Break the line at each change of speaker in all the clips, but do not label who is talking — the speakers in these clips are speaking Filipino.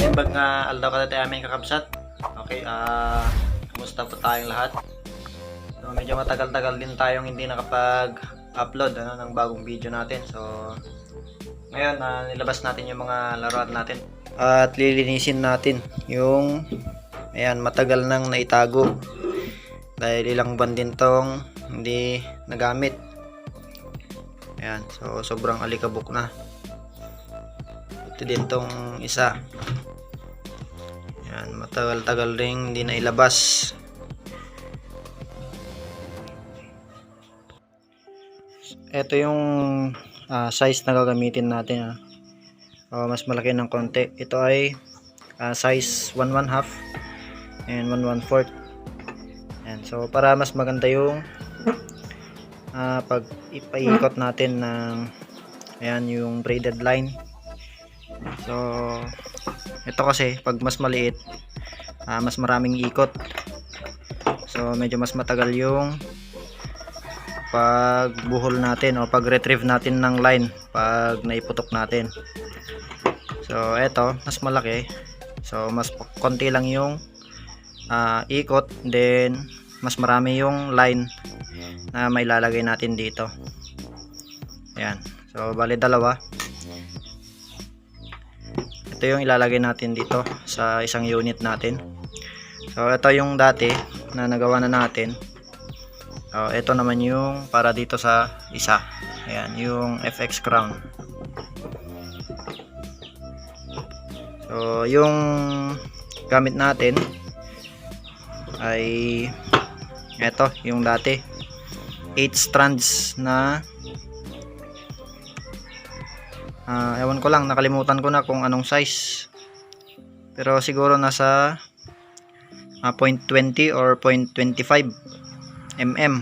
Imbag nga aldaw ka dati aming kakabsat. Okay, ah, kumusta po tayong lahat? So, medyo matagal-tagal din tayong hindi nakapag-upload ano, ng bagong video natin. So, ngayon, ah, nilabas natin yung mga laruan natin. At lilinisin natin yung, ayan, matagal nang naitago. Dahil ilang buwan din tong hindi nagamit. Ayan, so sobrang alikabok na. Ito din tong isa. Yan, matagal-tagal ring hindi na ilabas. Ito yung ah, size na gagamitin natin. ah. Oh, mas malaki ng konti. Ito ay ah, size 1 1 half and 1 1 fourth. Yan. So, para mas maganda yung ah, pag ipaikot natin ng ayan, yung braided line. So, ito kasi pag mas maliit, ah, mas maraming ikot. So, medyo mas matagal yung pagbuhol natin o pag-retrieve natin ng line pag naiputok natin. So, eto, mas malaki. So, mas konti lang yung ah, ikot. Then, mas marami yung line na may lalagay natin dito. Ayan. So, bali dalawa. Ito yung ilalagay natin dito sa isang unit natin. So, ito yung dati na nagawa na natin. So, ito naman yung para dito sa isa. Ayan, yung FX crown. So, yung gamit natin ay ito, yung dati. 8 strands na Ah, ewan ko lang, nakalimutan ko na kung anong size. Pero siguro nasa ah, 0.20 or 0.25 mm.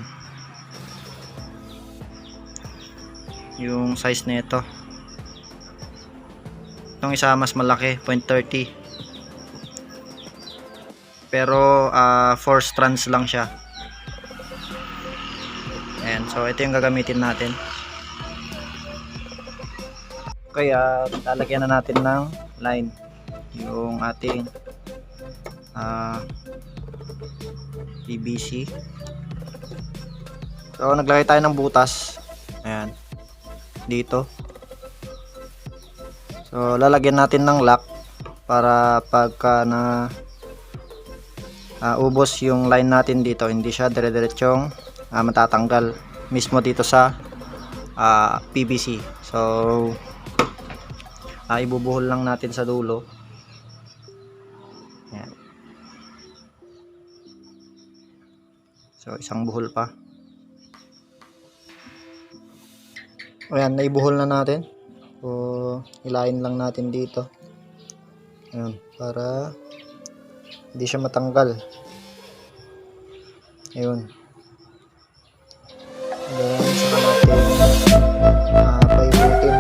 Yung size nito. Itong isa mas malaki, 0.30. Pero 4 strands lang siya. So ito yung gagamitin natin. Kaya lalagyan na natin ng line yung ating ah PVC. So naglagay tayo ng butas. Ayan. Dito. So lalagyan natin ng lock para pagka na ah, ubos yung line natin dito, hindi siya dire-diretsong ah, matatanggal mismo dito sa ah, PVC. So ah, ibubuhol lang natin sa dulo. Ayan. so isang buhol pa. Ayan naibuhol na natin. So ilain lang natin dito. Ayan para hindi siya matanggal. Ayun then saka natin ah, paibutin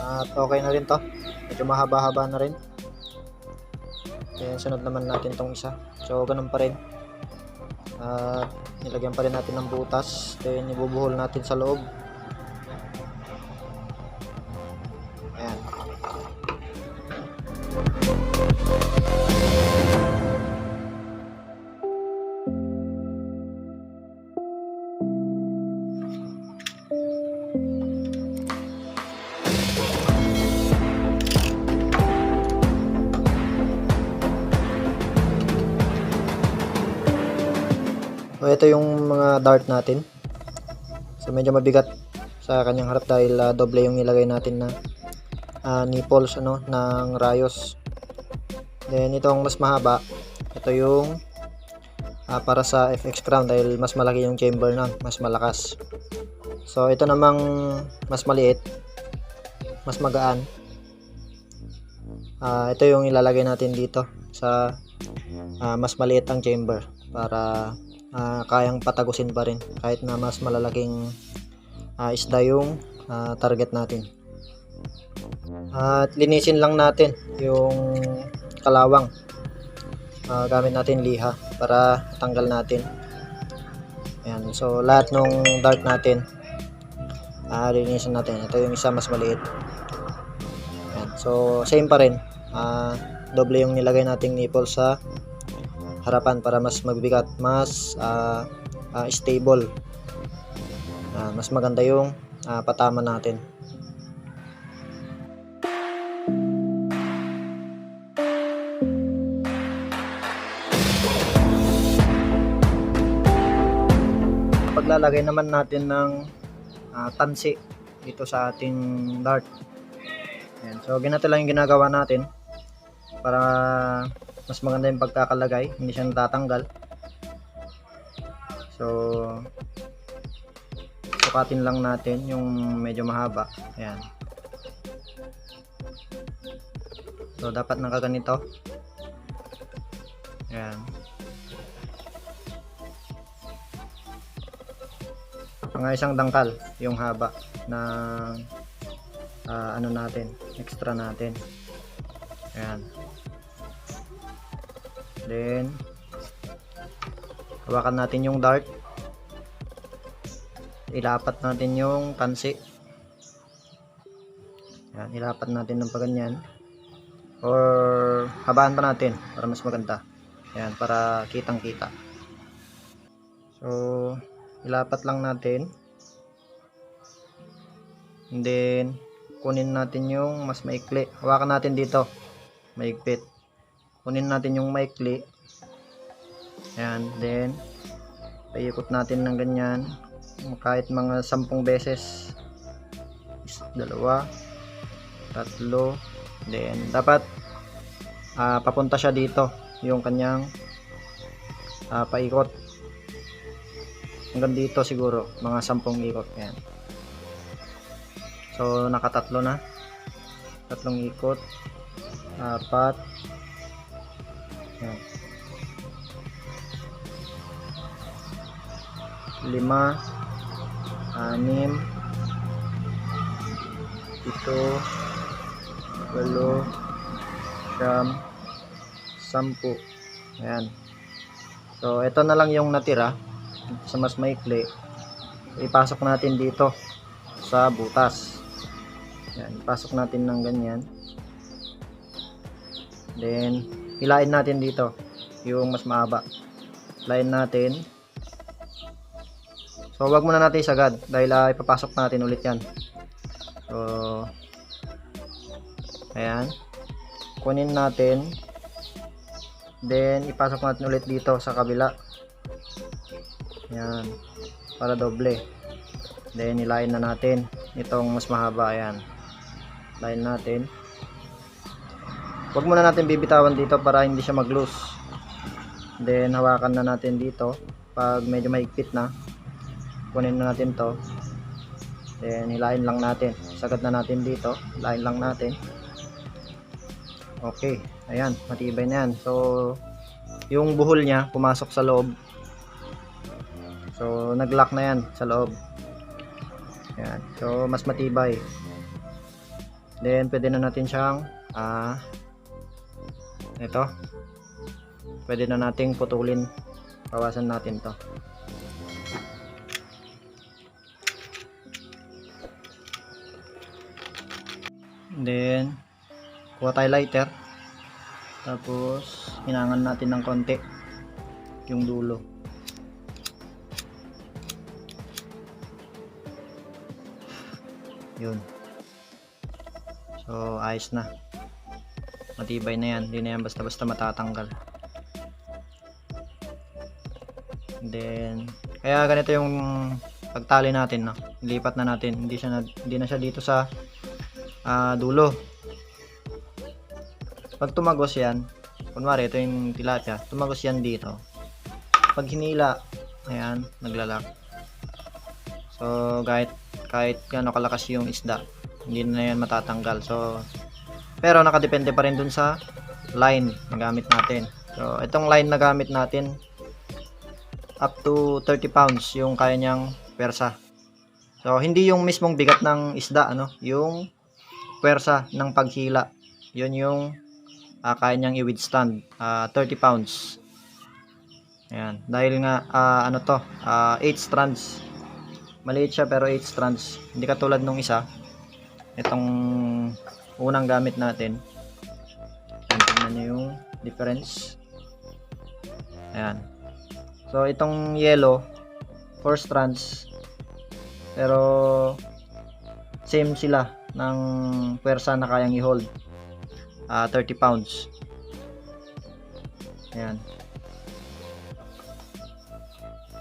At okay na rin to. Medyo mahaba-haba na rin. Then sunod naman natin tong isa. So ganun pa rin. At nilagyan pa rin natin ng butas. Then ibubuhol natin sa loob. Ito yung mga dart natin. So medyo mabigat sa kanyang harap dahil ah, doble yung nilagay natin na ah, nipples ano ng rayos. Then itong mas mahaba, ito yung ah, para sa FX crown dahil mas malaki yung chamber nun, mas malakas. So ito namang mas maliit, mas magaan. Ah, ito yung ilalagay natin dito sa ah, mas maliit ang chamber para ah, kayang patagusin pa rin kahit na mas malalaking ah, isda yung ah, target natin. At linisin lang natin yung kalawang. Ah, gamit natin liha para tanggal natin. Ayan, so lahat ng dart natin ah linisin natin. Ito yung isa mas maliit. Ayan, so same pa rin. Ah, doble yung nilagay nating nipple sa harapan para mas magbigat, mas ah, ah, stable. Ah, mas maganda yung ah, patama natin. Paglalagay naman natin ng ah, tansi dito sa ating dart. Ayan. So, ganito lang yung ginagawa natin para mas maganda yung pagkakalagay, hindi siya natatanggal. So, sukatin lang natin yung medyo mahaba. Ayan. So, dapat nakaganito. Ayan. Mga isang dangkal yung haba na ah, ano natin, extra natin. Ayan. Then, hawakan natin yung dart. Ilapat natin yung tansi. Ayan, ilapat natin ng paganyan. Or, habaan pa natin para mas maganda. Ayan, para kitang kita. So, ilapat lang natin. And then, kunin natin yung mas maikli. Hawakan natin dito. Maigpit. Kunin natin yung maikli. Ayan. Then, paikot natin ng ganyan. Kahit mga sampung beses. Dalawa. Tatlo. Then, dapat ah, papunta siya dito. Yung kanyang ah, paikot. Hanggang dito siguro. Mga sampung ikot. Ayan. So, nakatatlo na. Tatlong ikot. Apat. Ayan. Lima. Anim. Ito. Walo. Siyam. Sampu. Ayan. So, ito na lang yung natira. Sa mas maikli. Ipasok natin dito sa butas. Yan, pasok natin ng ganyan. Then, hilain natin dito yung mas mahaba. Hilain natin. So, wag muna natin isagad dahil ah, ipapasok natin ulit yan. So, ayan. Kunin natin. Then, ipasok natin ulit dito sa kabila. Yan. Para doble. Then, ilayin na natin. Itong mas mahaba. Ayan. Line natin. Huwag muna natin bibitawan dito para hindi siya mag-loose. Then, hawakan na natin dito. Pag medyo mahigpit na, kunin na natin to. Then, hilain lang natin. Sagad na natin dito. Hilain lang natin. Okay. Ayan. Matibay na yan. So, yung buhol niya, pumasok sa loob. So, nag-lock na yan sa loob. Ayan. So, mas matibay. Then, pwede na natin siyang ah ito. Pwede na nating putulin. Bawasan natin to. Then, kuha tayo lighter. Tapos, hinangan natin ng konti yung dulo. Yun. So, ayos na. Matibay na yan. Hindi na yan basta-basta matatanggal. Then, kaya ganito yung pagtali natin, no? Lipat na natin. Hindi siya na, hindi na siya dito sa ah, dulo. Pag tumagos yan, kunwari ito yung tilapia, tumagos yan dito. Pag hinila, ayan, naglalak. So, kahit kahit gaano kalakas yung isda, hindi na yan matatanggal. So, pero nakadepende pa rin dun sa line na gamit natin. So, itong line na gamit natin, up to 30 pounds yung kaya niyang pwersa. So, hindi yung mismong bigat ng isda, ano, yung pwersa ng paghila. Yun yung ah, kaya niyang i-withstand, ah, 30 pounds. Ayan, dahil nga, ah, ano to, 8 strands. Maliit siya pero 8 strands. Hindi katulad nung isa. Itong unang gamit natin. Ayan, tingnan nyo yung difference. Ayan. So, itong yellow, 4 strands. Pero, same sila ng pwersa na kayang i-hold. Ah, 30 pounds. Ayan.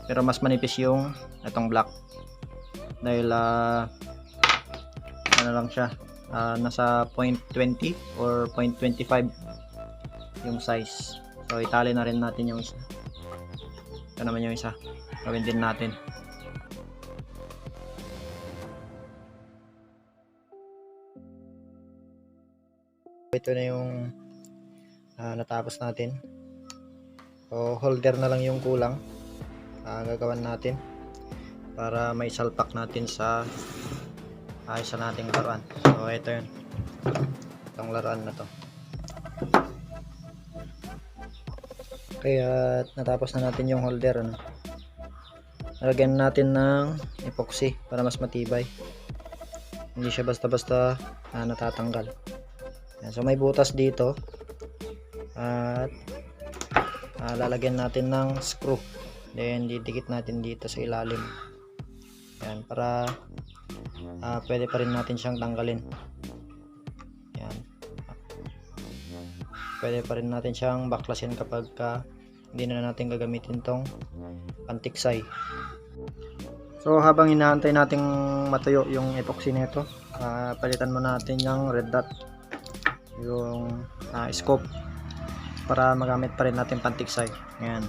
Pero mas manipis yung itong black. Dahil, ah, ano lang siya, ah, nasa 0.20 or 0.25 yung size. So, itali na rin natin yung isa. Ito naman yung isa. Gawin din natin. Ito na yung ah, natapos natin. So, holder na lang yung kulang. Ah, gagawan natin para may salpak natin sa ayos na nating laruan. So, ito yun. Itong laruan na to. Kaya natapos na natin yung holder ano. Lagyan natin ng epoxy para mas matibay. Hindi siya basta-basta ah, natatanggal. Yan, so may butas dito. At ah, lalagyan natin ng screw. Then didikit natin dito sa ilalim. Yan para ah, pwede pa rin natin siyang tanggalin. Yan. Pwede pa rin natin siyang baklasin kapag ka hindi na natin gagamitin tong pantiksay. So habang inaantay nating matuyo yung epoxy nito, ah, palitan mo natin yung red dot yung ah, scope para magamit pa rin natin pantiksay. Ayan.